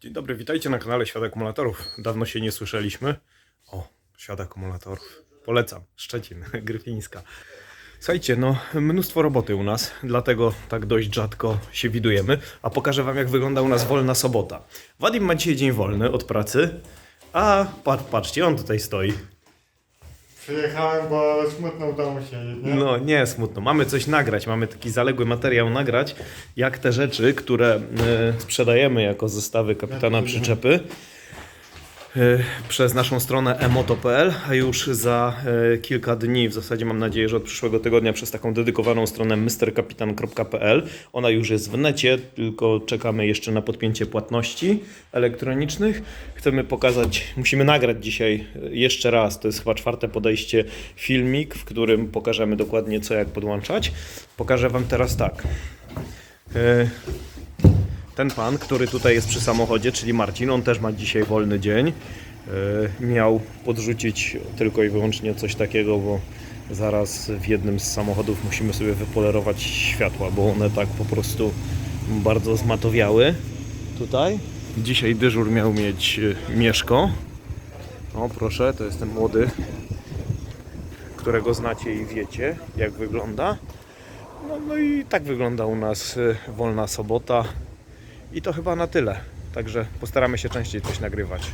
Dzień dobry, witajcie na kanale Świat Akumulatorów. Dawno się nie słyszeliśmy. O, Świat Akumulatorów. Polecam. Szczecin, Gryfińska. Słuchajcie, no mnóstwo roboty u nas, dlatego tak dość rzadko się widujemy. A pokażę wam jak wygląda u nas wolna sobota. Wadim ma dzisiaj dzień wolny od pracy, a patrz, patrzcie, on tutaj stoi. Przyjechałem, bo smutno domu siedzieć, nie? No nie, smutno. Mamy coś nagrać, mamy taki zaległy materiał nagrać, jak te rzeczy, które e, sprzedajemy jako zestawy kapitana przyczepy przez naszą stronę emoto.pl, a już za e, kilka dni, w zasadzie mam nadzieję, że od przyszłego tygodnia przez taką dedykowaną stronę mrkapitan.pl. Ona już jest w necie, tylko czekamy jeszcze na podpięcie płatności elektronicznych. Chcemy pokazać, musimy nagrać dzisiaj e, jeszcze raz, to jest chyba czwarte podejście, filmik, w którym pokażemy dokładnie co jak podłączać. Pokażę Wam teraz tak. E, ten pan, który tutaj jest przy samochodzie, czyli Marcin, on też ma dzisiaj wolny dzień. E, Miał podrzucić tylko i wyłącznie coś takiego, bo zaraz w jednym z samochodów musimy sobie wypolerować światła, bo one tak po prostu bardzo zmatowiały tutaj. Dzisiaj dyżur miał mieć e, Mieszko. O proszę, to jest ten młody, którego znacie i wiecie jak wygląda. No, no i tak wygląda u nas y, wolna sobota. I to chyba na tyle. Także postaramy się częściej coś nagrywać.